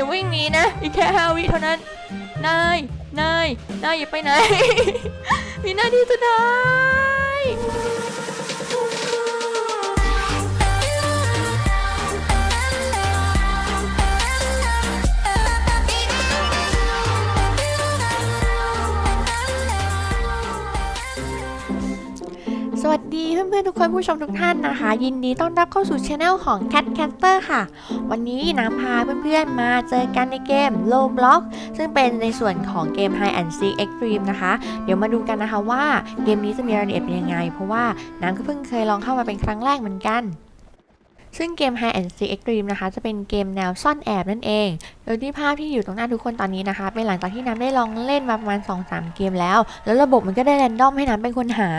อย่าวิ่งหนีนะ อีกแค่ห้าวิเท่านั้น นาย นาย นายอย่าไปไหน มีหน้าที่สุดท้าย ดีเพื่อนๆทุกคนผู้ชมทุกท่านนะคะ ยินดีต้อนรับเข้าสู่ช anel ของ Cat Caster ค่ะ วันนี้น้ำพาเพื่อนๆมาเจอกันในเกม l o b l o x ซึ่งเป็นในส่วนของเกม High and Seek Extreme นะคะ เดี๋ยวมาดูกันนะคะว่าเกมนี้จะมีรายละเอียดเป็นยังไง เพราะว่าน้ำก็เพิ่งเคยลองเข้ามาเป็นครั้งแรกเหมือนกัน ซึ่งเกม Hide and Seek Extreme นะคะ จะเป็นเกมแนวซ่อนแอบนั่นเอง โดยที่ภาพที่อยู่ตรงหน้าทุกคนตอนนี้นะคะ เป็นหลังจากที่น้ำได้ลองเล่นมาประมาณ 2-3 เกมแล้ว แล้วระบบมันก็ได้แรนดอมให้น้ำเป็นคนหา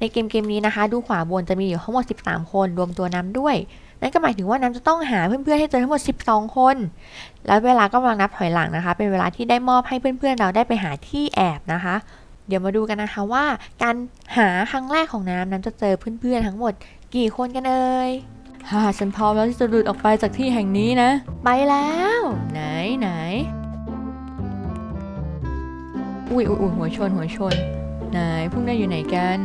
ในเกมเกมนี้นะคะ ดูขวาบนจะมีอยู่ทั้งหมด 13 คน รวมตัวน้ำด้วย นั่นก็หมายถึงว่าน้ำจะต้องหาเพื่อนๆให้เจอทั้งหมด 12 คน แล้วเวลาก็กำลังนับถอยหลังนะคะ เป็นเวลาที่ได้มอบให้เพื่อนๆ เราได้ไปหาที่แอบนะคะเดี๋ยวมาดูกันนะคะว่าการหาครั้งแรกของน้ำน้ำจะเจอเพื่อนๆทั้งหมด กี่คนกันเอ่ย ฮ่าฉันพร้อมแล้วที่จะหลุดออกไปจากที่แห่งนี้นะ ไปแล้ว ไหนไหนอุ้ยอุ้ยอุ้ยหัวชนหัวชนนายพวกนายอยู่ไหนกัน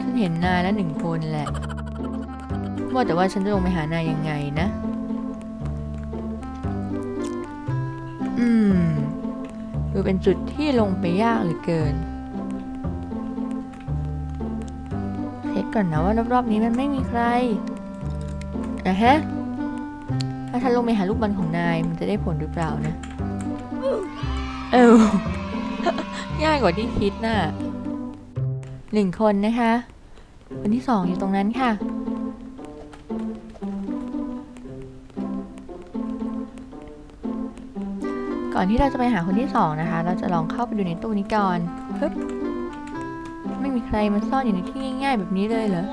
ฉันเห็นนายแล้วหนึ่งคนแหละ ว่าแต่ว่าฉันจะลงไปหานายยังไงนะ อืมดูเป็นจุดที่ลงไปยากเหลือเกินเช็คก่อนนะว่ารอบๆนี้มันไม่มีใคร นะฮะ ถ้าฉันลงไปหาลูกบอลของนายมันจะได้ผลหรือเปล่านะ เออ ง่ายกว่าที่คิดน่ะหนึ่งคนนะคะคนที่สองอยู่ตรงนั้นค่ะ ก่อนที่เราจะไปหาคนที่สองนะคะ เราจะลองเข้าไปดูในตู้นี้ก่อนปึ๊บไม่มีใครมาซ่อนอยู่ในที่ง่ายๆแบบนี้เลยเหรอ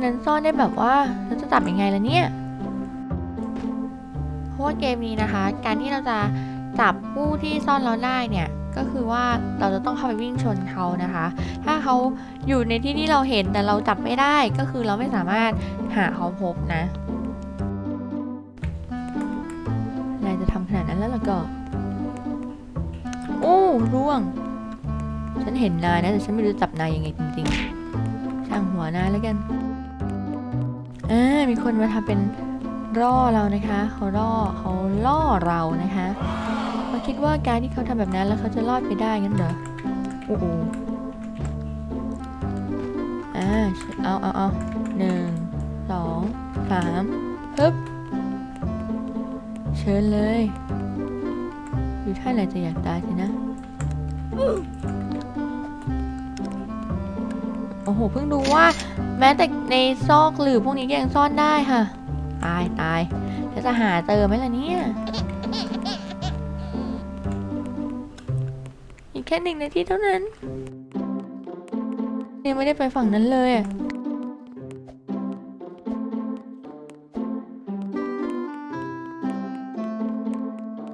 คนนั้นซ่อนได้แบบว่าเราจะจับยังไงล่ะเนี่ย เพราะว่าเกมนี้นะคะ การที่เราจะจับผู้ที่ซ่อนเราได้เนี่ยก็คือว่าเราจะต้องเข้าไปวิ่งชนเขานะคะ ถ้าเขาอยู่ในที่ที่เราเห็นแต่เราจับไม่ได้ก็คือเราไม่สามารถหาเขาพบนะนายจะทำขนาดนั้นแล้วล่ะก็ โอ้ร่วง ฉันเห็นนายนะแต่ฉันไม่รู้จะจับนายยังไงจริงๆ ช่างหัวนายแล้วกัน อ่ามีคนมาทำเป็นล่อเรานะคะเขาล่อเขาล่อเรานะคะเราคิดว่าการที่เขาทำแบบนั้นแล้วเขาจะรอดไปได้งั้นเหรอโอ้โหอ่าเอาเอาเอาหนึ่งสองสามฮึบเชิญเลยดูท่าไหนจะอยากตายสินะ โอ้โห เพิ่งรู้ว่าแม้แต่ในซอกหลืบพวกนี้ก็ยังซ่อนได้ค่ะ ตายตายแล้วจะหาเจอไหมล่ะเนี่ย อีกแค่หนึ่งนาทีเท่านั้นยังไม่ได้ไปฝั่งนั้นเลย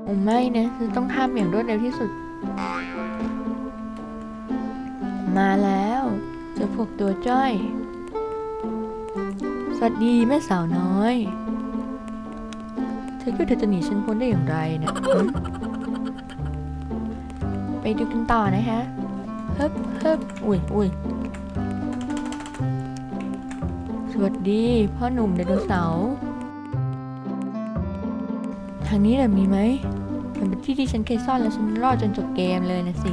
โอ้ไม่นะจะต้องทำอย่างรวดเร็วที่สุด มาแล้ว จอพวกตัวจ้อย สวัสดีแม่สาวน้อย เธอคิดว่าเธอจะหนีฉันพ้นได้อย่างไรเนี่ยไปดูกันต่อนะคะเฮิบเฮิบอุ้ยอุ้ยสวัสดีพ่อหนุ่มไดโนเสาร์ทางนี้แหละมีไหมมันเป็นที่ที่ฉันเคยซ่อนแล้วฉันรอดจนจบเกมเลยนะสิ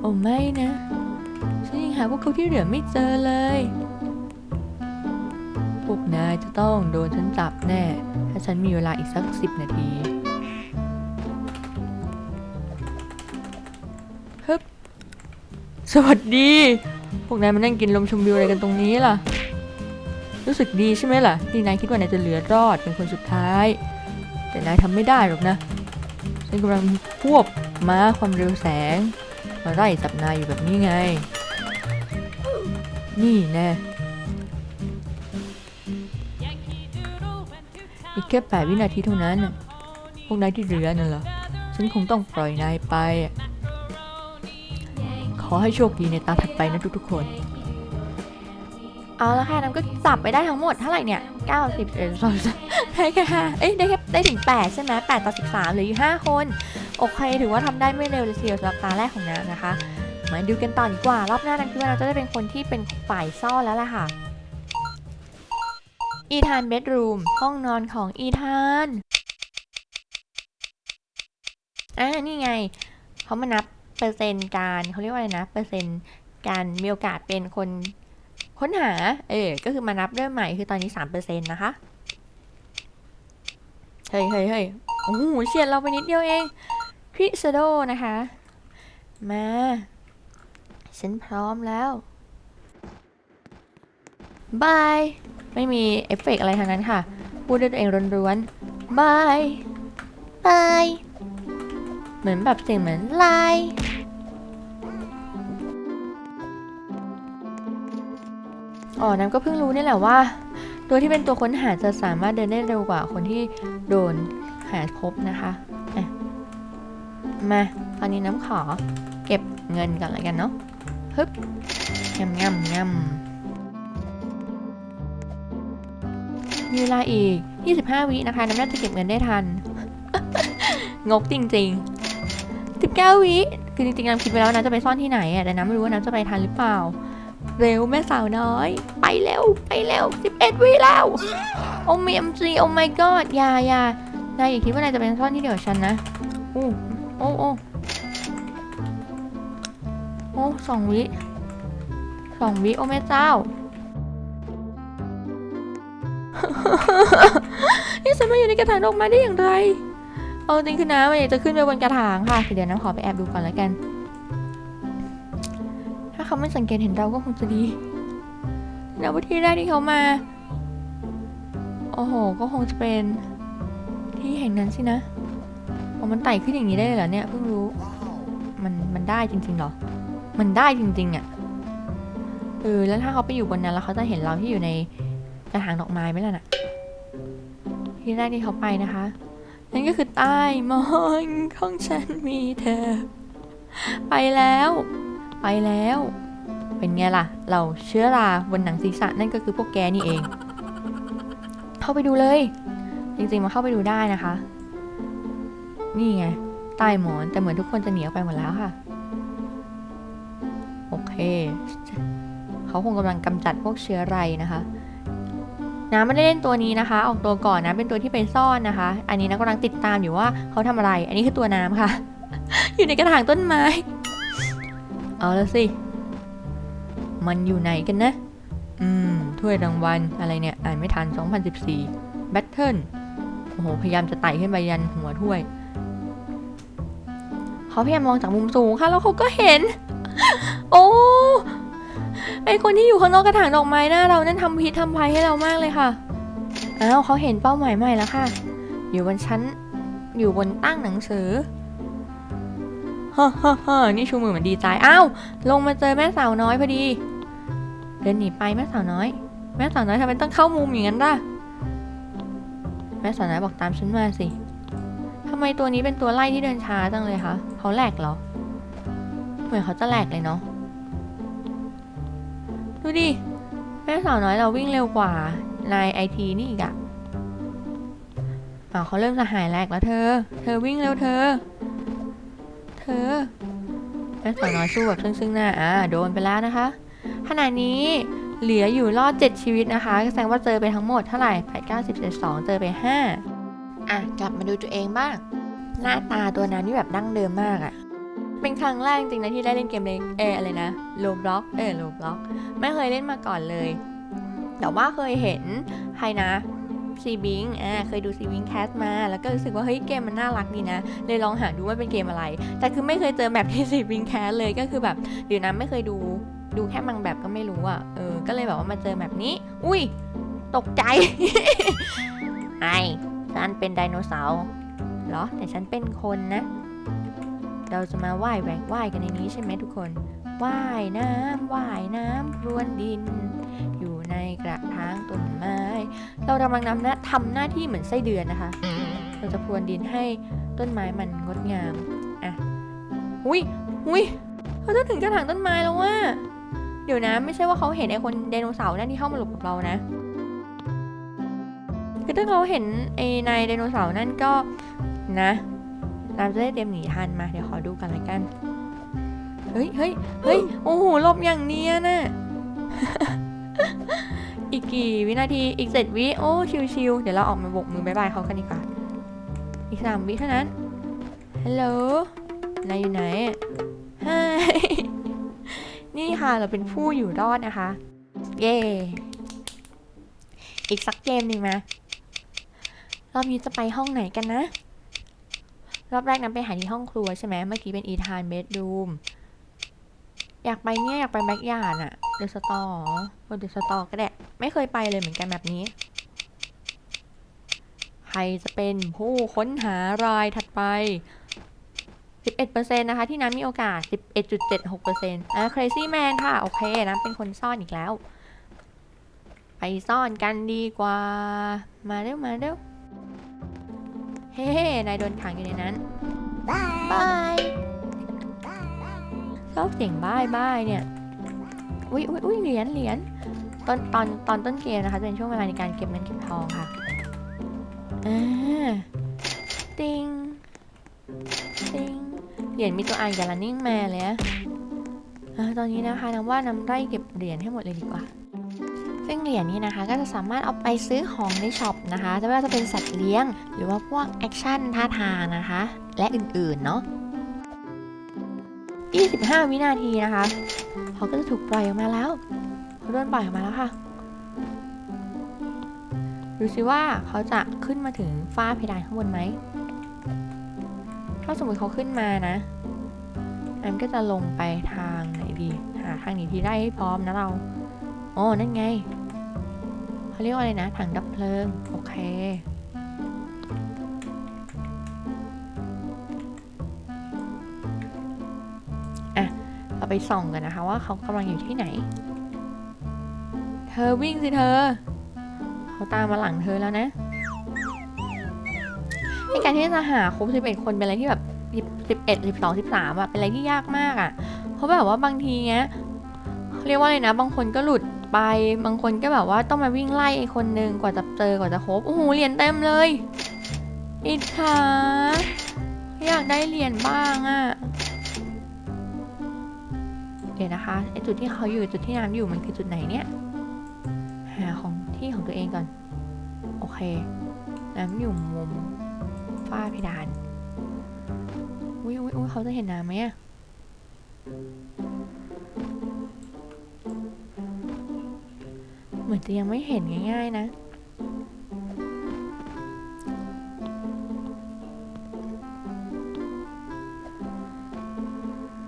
โอ้ไม่นะ หาพวกเขาที่เหลือไม่เจอเลย พวกนายจะต้องโดนฉันจับแน่ ถ้าฉันมีเวลาอีกสักสิบนาทีฮึบสวัสดี พวกนายมานั่งกินลมชมวิวอะไรกันตรงนี้ล่ะ รู้สึกดีใช่ไหมล่ะ ที่นายคิดว่านายจะเหลือรอดเป็นคนสุดท้าย แต่นายทำไม่ได้หรอกนะ ฉันกำลังควบม้าความเร็วแสง มาไล่จับนายอยู่แบบนี้ไง นี่แน่อีกแค่แปดวินาทีเท่านั้นน่ะพวกนายที่เหลือนั่นเหรอ ฉันคงต้องปล่อยนายไปอะขอให้โชคดีในตาถัดไปนะทุกๆคน เอาละค่ะน้ำก็จับไปได้ทั้งหมดเท่าไหร่เนี่ย90เอ็ดสองสามได้แค่ห้าเอ้ยได้แค่ได้ถึง 8 ใช่ไหม8ต่อ 13เหลืออยู่ 5 คน โอเค ถือว่าทำได้ไม่เร็วเลยทีเดียวสำหรับตาแรกของน้ำนะคะ มาดูกันต่อดีกว่ารอบหน้านั้นคือว่าเราจะได้เป็นคนที่เป็นฝ่ายซ่อนแล้วล่ะค่ะอีธานเบดรูมห้องนอนของอีธานอ่านี่ไงเขามานับเปอร์เซ็นต์การเขาเรียกว่าอะไรนะเปอร์เซ็นต์การมีโอกาสเป็นคนค้นหา เออ ก็คือมานับเริ่มใหม่คือตอนนี้สามเปอร์เซ็นต์นะคะ เฮ้ยเฮ้ยเฮ้ยโอ้โหเฉียดเราไปนิดเดียวเองคริสโดนะคะ มา ฉันพร้อมแล้ว บาย ไม่มีเอฟเฟกต์อะไรทั้งนั้นค่ะ พูดด้วยตัวเองร้วนๆบาย บาย เหมือนแบบเสียงเหมือนไลายอ๋อน้ำก็เพิ่งรู้นี่แหละว่า ตัวที่เป็นตัวค้นหาจะสามารถเดินได้เร็วกว่าคนที่โดนหาพบนะคะะมา ตอนนี้น้ำขอเก็บเงินก่อนล้วกันเนาะ ฮึบงำงำงำมีเวลาอีก 25 วินะคะ น้ำน่าจะเก็บเงินได้ทัน งกจริงๆ19วิ คือจริงๆน้ำคิดไว้แล้วนะจะไปซ่อนที่ไหนอะแต่น้ำไม่รู้ว่าน้ำจะไปทันหรือเปล่า เร็วแม่สาวน้อย ไปเร็ว ไปเร็ว 11 วิแล้ว โอ้มีเอ็มจีโอ้ my god อย่าอย่านายอย่าคิดว่านายจะเป็นซ่อนที่เดียวกับฉันนะอู้โอ้โอ้ โอ้สองวิสองวิโอ้แม่เจ้า นี่ฉันมาอยู่ในกระถางดอกไม้ได้อย่างไร เอาจริงคือน้ำอยากจะขึ้นไปบนกระถางค่ะเดี๋ยวน้ำขอไปแอบดูก่อนแล้วกัน ถ้าเขาไม่สังเกตเห็นเราก็คงจะดีแล้ววิธีแรกที่เขามา โอ้โห ก็คงจะเป็นที่แห่งนั้นสินะโอ้มันไต่ขึ้นอย่างนี้ได้เลยเหรอเนี่ยเพิ่งรู้ มันมันได้จริงๆเหรอ มันได้จริงๆอะ่ะเออแล้วถ้าเขาไปอยู่บนนั้นแล้วเขาจะเห็นเราที่อยู่ในกระถางดอกไม้ไหมล่ะน่ะที่แรกที่เขาไปนะคะ นั่นก็คือใต้หมอนของฉันมีเธอ ไปแล้ว ไปแล้ว เป็นไงล่ะ เราเชื้อราบนหนังศีรษะนั่นก็คือพวกแกนี่เอง เข้าไปดูเลย จริงๆมาเข้าไปดูได้นะคะ นี่ไงใต้หมอนแต่เหมือนทุกคนจะหนีออกไปหมดแล้วค่ะ เค เขาคงกำลังกำจัดพวกเชื้อไรนะคะ น้ำไม่ได้เล่นตัวนี้นะคะ ออกตัวก่อนนะ เป็นตัวที่ไปซ่อนนะคะ อันนี้นะกำลังติดตามอยู่ว่าเขาทำอะไร อันนี้คือตัวน้ำค่ะ อยู่ในกระถางต้นไม้ เอาละสิ มันอยู่ไหนกันนะ อืม ถ้วยรางวัลอะไรเนี่ย อ่านไม่ทัน 2014แบทเทิลโอ้โห พยายามจะไต่ขึ้นไปยันหัวถ้วย เขาพยายามมองจากมุมสูงค่ะ แล้วเขาก็เห็น โอ้ไอคนที่อยู่ข้างนอกกระถางดอกไม้หน้าเรานั่นทำพิษทำภัยให้เรามากเลยค่ะอ้าวเขาเห็นเป้าหมายใหม่แล้วค่ะ อยู่บนชั้น อยู่บนตั้งหนังสือฮ่าฮ่าฮ่านี่ชูมือเหมือนดีใจอ้าวลงมาเจอแม่สาวน้อยพอดี เดินหนีไปแม่สาวน้อย แม่สาวน้อยทำไมต้องเข้ามุมอย่างนั้นล่ะแม่สาวน้อยบอกตามฉันมาสิทำไมตัวนี้เป็นตัวไล่ที่เดินช้าจังเลยคะเขาแหลกเหรอ มือนเขาจะแหลกเลยเนาะ ดูดิ แม่สาวน้อยเราวิ่งเร็วกว่านายไอทีนี่อีกอะอ้าเขาเริ่มจะหายแหลกแล้วเธอ เธอวิ่งเร็วเธอ เธอ แม่สาวน้อยสู้แบบซึ่งๆหน้าอ่าโดนไปแล้วนะคะ ขณะนี้เหลืออยู่รอด 7 ชีวิตนะคะ แสดงว่าเจอไปทั้งหมดเท่าไหร่8 9 10 7 2เจอไป 5 อะ กลับมาดูตัวเองบ้าง หน้าตาตัวนั้นนี่แบบดั้งเดิมมากอะ เป็นครั้งแรกจริงนะที่ได้เล่นเกมเล็กเอออะไรนะโลบล็อกเออโลบล็อกไม่เคยเล่นมาก่อนเลย แต่ว่าเคยเห็นใครนะซีบิงอ่าเคยดูซีบิงแคสมา แล้วก็รู้สึกว่าเฮ้ยเกมมันน่ารักดีนะ เลยลองหาดูว่าเป็นเกมอะไร แต่คือไม่เคยเจอแบบที่ซีบิงแคสเลยก็คือแบบเดี๋ยวนะไม่เคยดูดูแค่บางแบบก็ไม่รู้อะเออก็เลยแบบว่ามาเจอแบบนี้ อุ้ยตกใจไอฉันเป็นไดโนเสาร์เหรอแต่ฉันเป็นคนนะ เราจะมาว่ายแหวกว่ายกันในนี้ใช่ไหมทุกคนว่ายน้ำว่ายน้ำพรวนดิน อยู่ในกระถางต้นไม้ เรากำลังนำหน้าทำหน้าที่เหมือนไส้เดือนนะคะ เราจะพรวนดินให้ต้นไม้มันงดงามอะอุ้ยอุ้ยเราจะถึงกระถางต้นไม้แล้วว่า เดี๋ยวนะ ไม่ใช่ว่าเขาเห็นไอคนไดโนเสาร์นั่นที่เข้ามาหลบกับเรานะคือถ้าเขาเห็นไอนายไดโนเสาร์นั่นก็นะ เราจะได้เตรียมหนีทันมา เดี๋ยวขอดูกันเลยกัน เฮ้ยเฮ้ยเฮ้ยโอ้โหหลบอย่างเนียนน่ะอีกกี่วินาที อีกเจ็ดวิ โอ้ ชิวๆ เดี๋ยวเราออกมาโบกมือบายบายเขากันดีกว่า อีกสามวิเท่านั้น ฮัลโหล นายอยู่ไหนฮายนี่ค่ะ เราเป็นผู้อยู่รอดนะคะ เย่อีกสักเกมหนึ่งมารอบนี้จะไปห้องไหนกันนะ รอบแรกนั้นไปหาที่ห้องครัวใช่ไหมเมื่อกี้เป็นอีธานเบดรูมอยากไปเนี่ยอยากไปแบ็กยาร์ดอะเดอะสตอร์เดอะสตอร์ก็ได้ไม่เคยไปเลยเหมือนกันแบบนี้ ใครจะเป็นผู้ค้นหารายถัดไป 11%นะคะ ที่น้ำมีโอกาส 11.76%อะ crazy man ค่ะ โอเค น้ำเป็นคนซ่อนอีกแล้ว ไปซ่อนกันดีกว่า มาเร็ว มาเร็ว เฮ้นายโดนขังอยู่ในนั้นบายชอบเสียงบายบายเนี่ย อุ้ยอุ้ยอุ้ยเหรียญเหรียญตอนตอนตอนต้นเกมนะคะจะเป็นช่วงเวลาในการเก็บเงินเก็บทองค่ะอ่าติงติงเหรียญมีตัวอ่านกับ running man เลยอะอ่าตอนนี้นะคะน้ำว่าน้ำไร่เก็บเหรียญให้หมดเลยดีกว่า ซึ่งเหรียญนี้นะคะก็จะสามารถเอาไปซื้อของในช็อปนะคะจะไม่ว่าจะเป็นสัตว์เลี้ยง หรือว่าพวกแอคชั่นท่าทางนะคะ และอื่นๆเนาะ25 วินาทีนะคะ เขาก็จะถูกปล่อยออกมาแล้วเขาโดนปล่อยออกมาแล้วค่ะดูสิว่าเขาจะขึ้นมาถึงฝ้าเพดานข้างบนไหม ถ้าสมมติเขาขึ้นมานะแอมก็จะลงไปทางไหนดี หาทางหนีที่ได้ให้พร้อมนะเรา โอ๋อนั่นไงเขาเรียกว่าอะไรนะ ถังดับเพลิง โอเคเราไปส่องกันนะคะว่าเขากำลังอยู่ที่ไหน เธอวิ่งสิเธอ เขาตามมาหลังเธอแล้วนะในการที่จะหาครบ11 คนเป็นอะไรที่แบบ11 12 13อะเป็นอะไรที่ยากมากอะเพราะแบบว่าบางทีเงี้ยเขาเรียกว่าอะไรนะ บางคนก็หลุด ไป บางคนก็แบบว่าต้องมาวิ่งไล่ไอคนหนึ่งกว่าจะเจอกว่าจะครบโอ้โหเหรียญเต็มเลยอิจฉาอยากได้เหรียญบ้างอะเดี๋ยวนะคะไอจุดที่เขาอยู่จุดที่น้ำอยู่มันคือจุดไหนเนี่ยหาของที่ของตัวเองก่อน โอเค น้ำอยู่มุมฝ้าเพดานอุ้ยอุ้ยอุ้ยเขาจะเห็นน้ำไหมอะ มือนจะยังไม่เห็นง่าย ๆ นะ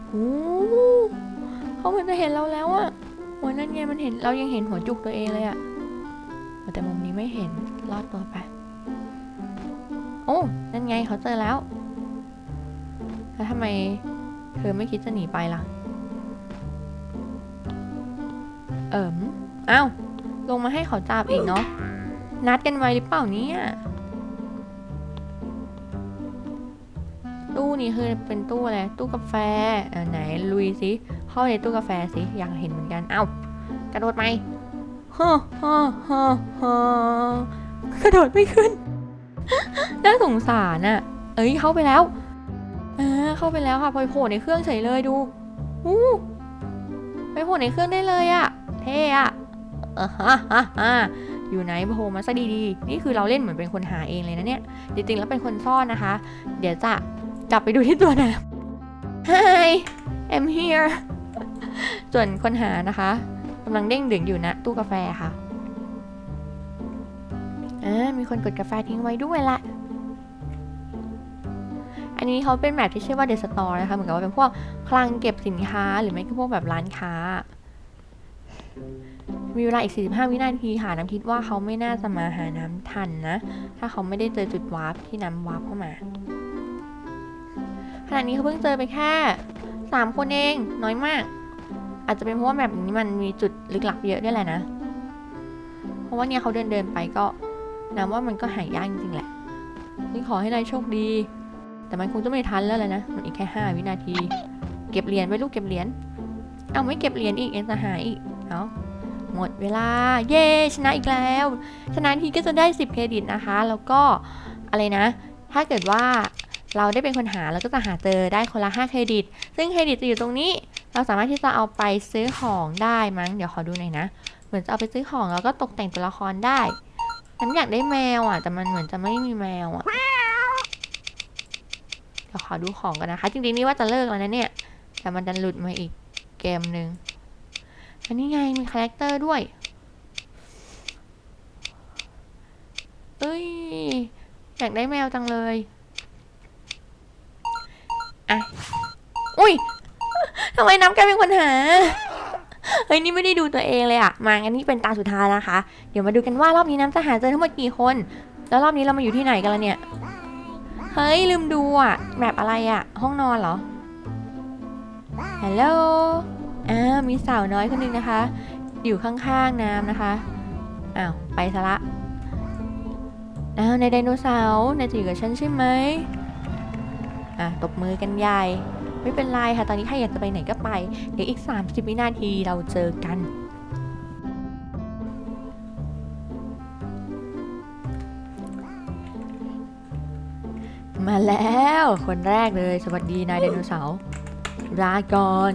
โอ้เขาเหมือนจะเห็นเราแล้วอะโอ้ยนั่นไงมันเห็นเรายังเห็นหัวจุกตัวเองเลยอะแต่มุมนี้ไม่เห็นรอดตัวไปโอ้นั่นไงเขาเจอแล้ว แล้วทำไมเธอไม่คิดจะหนีไปล่ะ เอิมอ้าว ลงมาให้เขาจับอีกเนาะนัดกันไว้หรือเปล่าเนี่ยตู้นี้คือเป็นตู้อะไรตู้กาแฟอ่าไหนลุยสิเข้าในตู้กาแฟสิอยากเห็นเหมือนกันเอ้ากระโดดไหมฮ่าฮ่าฮ่าฮ่ากระโดดไม่ขึ้นน่าสงสารอะเอ้ยเข้าไปแล้วอ่าเข้าไปแล้วค่ะพลอยโผล่ในเครื่องเฉยเลยดูอู้ไปโผล่ในเครื่องได้เลยอะเท่อะ อฮ่าฮ่าฮ่าอยู่ไหนโผล่มาซะดีๆ นี่คือเราเล่นเหมือนเป็นคนหาเองเลยนะเนี่ย จริงๆ แล้วเป็นคนซ่อนนะคะ เดี๋ยวจะกลับไปดูที่ตัวน้ำ Hi I'm here ส่วนคนหานะคะกำลังเด้งดึงอยู่นะ ตู้กาแฟค่ะอ่ามีคนกดกาแฟทิ้งไว้ด้วยละอันนี้เขาเป็นแบบที่ชื่อว่า The Store นะคะ เหมือนกับว่าเป็นพวกคลังเก็บสินค้าหรือไม่ก็พวกแบบร้านค้า มีเวลาอีก 45 วินาทีค่ะน้ำคิดว่าเขาไม่น่าจะมาหาน้ำทันนะ ถ้าเขาไม่ได้เจอจุดวาร์ปที่น้ำวาร์ปเข้ามา ขณะนี้เขาเพิ่งเจอไปแค่สามคนเองน้อยมาก อาจจะเป็นเพราะว่าแบบนี้มันมีจุดลึกลับเยอะด้วยแหละนะ เพราะว่าเนี่ยเขาเดินเดินไปก็น้ำว่ามันก็หายากจริงๆแหละนี่ขอให้นายโชคดี แต่มันคงจะไม่ทันแล้วแหละนะ มันอีกแค่ห้าวินาที เก็บเหรียญไว้ลูกเก็บเหรียญ เอาไม่เก็บเหรียญอีกเอ็นจะหายอีก เอาหมดเวลา เย้ชนะอีกแล้ว ชนะทีก็จะได้ 10 เครดิตนะคะ แล้วก็อะไรนะ ถ้าเกิดว่าเราได้เป็นคนหาเราก็จะหาเจอได้คนละ 5 เครดิต ซึ่งเครดิตจะอยู่ตรงนี้ เราสามารถที่จะเอาไปซื้อของได้มั้ง เดี๋ยวขอดูหน่อยนะ เหมือนจะเอาไปซื้อของแล้วก็ตกแต่งตัวละครได้ฉันอยากได้แมวอะ แต่มันเหมือนจะไม่มีแมวอะ เดี๋ยวขอดูของกันนะคะ จริงๆนี่ว่าจะเลิกแล้วนะเนี่ย แต่มันดันหลุดมาอีกเกมหนึ่ง อันนี้ไงมีคาแรคเตอร์ด้วย เอ้ย อยากได้แมวจังเลย อะ อุ้ยทำไมน้ำแกเป็นคนหา เฮ้ย นี่ไม่ได้ดูตัวเองเลยอะมางั้นนี่เป็นตาสุดท้ายนะคะ เดี๋ยวมาดูกันว่ารอบนี้น้ำจะหาเจอทั้งหมดกี่คน แล้วรอบนี้เรามาอยู่ที่ไหนกันละเนี่ย เฮ้ย ลืมดูอะแบบอะไรอะห้องนอนเหรอฮัลโหล อ้ามีสาวน้อยคนหนึ่งนะคะ อยู่ข้างๆน้ำนะคะอ้าวไปซะละอ้าวในไดโนเสาร์นายจะอยู่กับฉันใช่ไหมอะตบมือกันใหญ่ ไม่เป็นไรค่ะ ตอนนี้ใครอยากจะไปไหนก็ไป เดี๋ยวอีก 30 วินาทีเราเจอกันมาแล้ว คนแรกเลย สวัสดีนายไดโนเสาร์ลาก่อน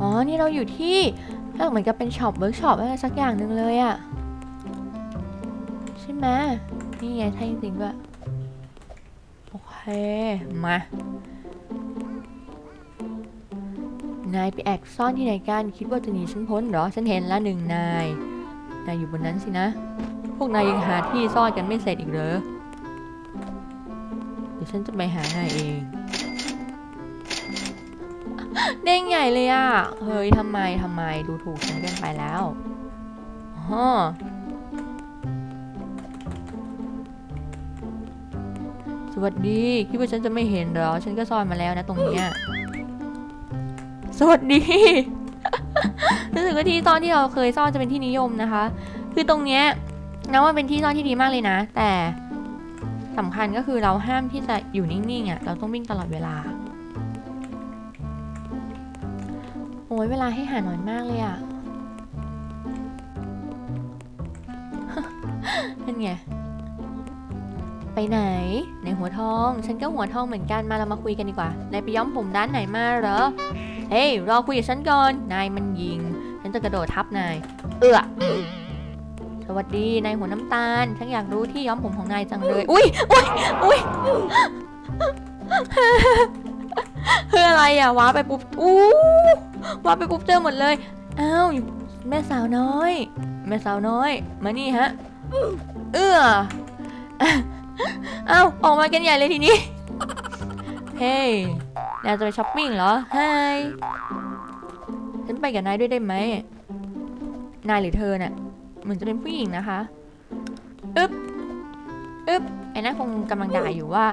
อ๋อ นี่เราอยู่ที่เหมือนกับเป็นช็อปเวิร์กช็อปอะไรสักอย่างหนึ่งเลยอะใช่ไหมนี่ไงใช่จริงๆด้วยโอเค มานายไปแอบซ่อนที่ไหนกันคิดว่าจะหนีฉันพ้นเหรอ ฉันเห็นแล้วหนึ่งนาย นายอยู่บนนั้นสินะ พวกนายยังหาที่ซ่อนกันไม่เสร็จอีกเหรอ เดี๋ยวฉันจะไปหานายเอง เด้งใหญ่เลยอะเฮ้ยทำไมทำไมดูถูกฉันเกินไปแล้วอ๋อสวัสดีคิดว่าฉันจะไม่เห็นเหรอ ฉันก็ซ่อนมาแล้วนะตรงเนี้ยสวัสดีรู้สึกว่าที่ซ่อนที่เราเคยซ่อนจะเป็นที่นิยมนะคะ คือตรงเนี้ยนะว่าเป็นที่ซ่อนที่ดีมากเลยนะ แต่สำคัญก็คือเราห้ามที่จะอยู่นิ่งๆอะเราต้องวิ่งตลอดเวลา อ้ยเวลาให้หาน้อยมากเลยอะนั่นไง ไปไหน ในหัวทอง ฉันก็หัวทองเหมือนกัน มาเรามาคุยกันดีกว่า นายไปย้อมผมด้านไหนมาเหรอ เฮ้ย รอคุยกับฉันก่อน นายมันยิง ฉันจะกระโดดทับนาย เอื้อสวัสดี นายหัวน้ำตาล ฉันอยากรู้ที่ย้อมผมของนายจังเลย อุ้ยอุ้ยอุ้ยเฮ้ยอะไรอะว้าไปปุ๊บ อู้ ว้าไปปุ๊บเจอหมดเลยอ้าวแม่สาวน้อย แม่สาวน้อย มานี่ฮะ เอื้อเอ้าออกมากันใหญ่เลยทีนี้ เฮ้ยนายจะไปช้อปปิ้งเหรอไฮฉันไปกับนายด้วยได้ไหม นายหรือเธอเน่ะเหมือนจะเป็นผู้หญิงนะคะอึ๊บอึ๊บไอ้นั่นคงกำลังด่าอยู่ว่า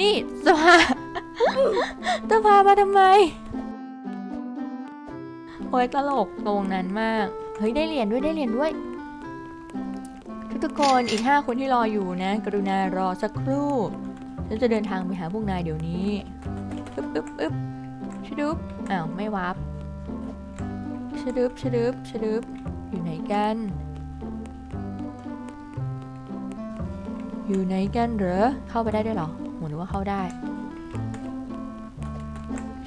นี่จะพาจะพามาทำไม โอ้ยตลกตรงนั้นมาก เฮ้ยได้เหรียญด้วยได้เหรียญด้วย ทุกๆคนอีก 5 คนที่รออยู่นะ กรุณารอสักครู่ฉันจะเดินทางไปหาพวกนายเดี๋ยวนี้อึ๊บอึ๊บอึ๊บชะดึบอ้าว ไม่วับชะดึบชะดึบชะดึบอยู่ไหนกัน อยู่ไหนกันเหรอ เข้าไปได้ด้วยหรอหมูนึกว่าเข้าได้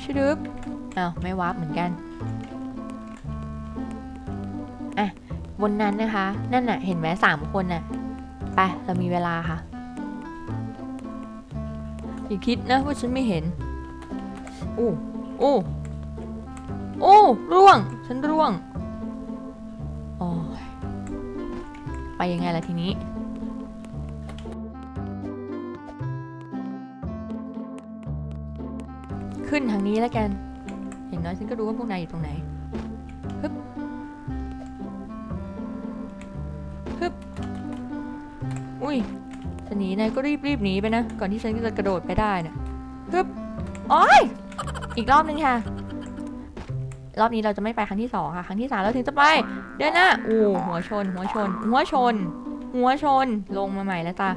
ชะดึบอ้าว ไม่วับเหมือนกัน บนนั้นนะคะ นั่นน่ะ เห็นไหมสามคนน่ะ ไป เรามีเวลาค่ะ อย่าคิดนะว่าฉันไม่เห็นโอ้โอ้โอ้ร่วง ฉันร่วงโอ้ยไปยังไงล่ะทีนี้ขึ้นทางนี้แล้วกันอย่างน้อยฉันก็รู้ว่าพวกนายอยู่ตรงไหน ฮึบอุ้ยจะหนีนายก็รีบรีบหนีไปนะ ก่อนที่ฉันจะกระโดดไปได้นะฮึบโอ้ยอีกรอบนึงค่ะ รอบนี้เราจะไม่ไปครั้งที่สองค่ะ ครั้งที่สามเราถึงจะไป เดินหน้าโอ้หัวชน หัวชน หัวชน หัวชน ลงมาใหม่แล้วจ้ะ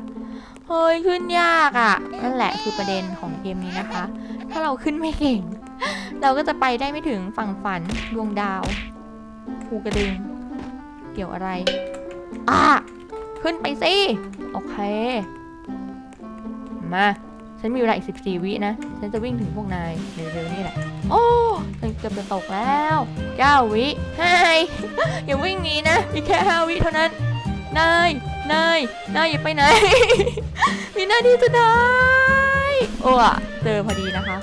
เฮ้ยขึ้นยากอะ่ะ นั่นแหละคือประเด็นของเกมนี้นะคะ ถ้าเราขึ้นไม่เก่ง เราก็จะไปได้ไม่ถึงฝั่งฝันดวงดาวภูกระดึง เกี่ยวอะไร อะขึ้นไปสิ โอเค มา ฉันมีเวลาอีก 14 วินะ ฉันจะวิ่งถึงพวกนายเร็วๆนี่แหละ โอ้ฉันเกือบจะตกแล้ว 9 วิไฮอย่าวิ่งหนีนะ มีแค่ 5 วิเท่านั้น นาย นาย นายอย่าไปไหน มีหน้าที่จะได้โอ้อะเจอพอดีนะคะ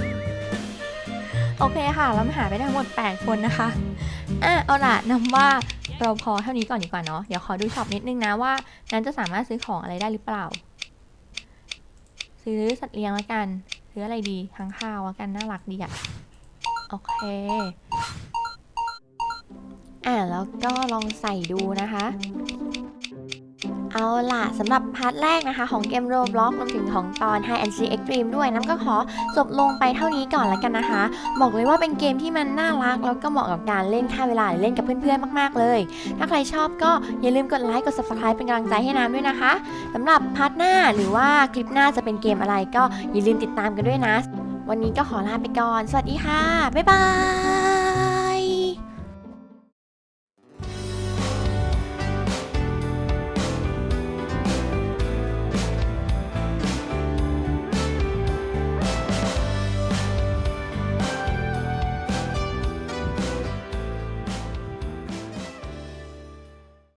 โอเคค่ะ เรามาหาไปได้ทั้งหมด 8 คนนะคะอะเอาล่ะนำว่า เราพอเท่านี้ก่อนดีกว่าเนาะ เดี๋ยวขอดูช็อปนิดนึงนะว่า นั้นจะสามารถซื้อของอะไรได้หรือเปล่า ซื้อสัตว์เลี้ยงแล้วกัน ซื้ออะไรดีค้งข้าวแล้วกันน่ารักดีอะโอเค อ่าแล้วก็ลองใส่ดูนะคะ เอาล่ะสำหรับพาร์ทแรกนะคะของเกม Roblox รวมถึงของตอน High and Seek Extreme ด้วยน้ำก็ขอจบลงไปเท่านี้ก่อนแล้วกันนะคะ บอกเลยว่าเป็นเกมที่มันน่ารัก แล้วก็เหมาะกับการเล่นค่าเวลาหรือเล่นกับเพื่อนๆมากๆเลย ถ้าใครชอบก็อย่าลืมกดไลค์กด Subscribe เป็นกำลังใจให้น้ำด้วยนะคะสำหรับพาร์ทหน้าหรือว่าคลิปหน้าจะเป็นเกมอะไรก็อย่าลืมติดตามกันด้วยนะ วันนี้ก็ขอลาไปก่อน สวัสดีค่ะบ๊ายบาย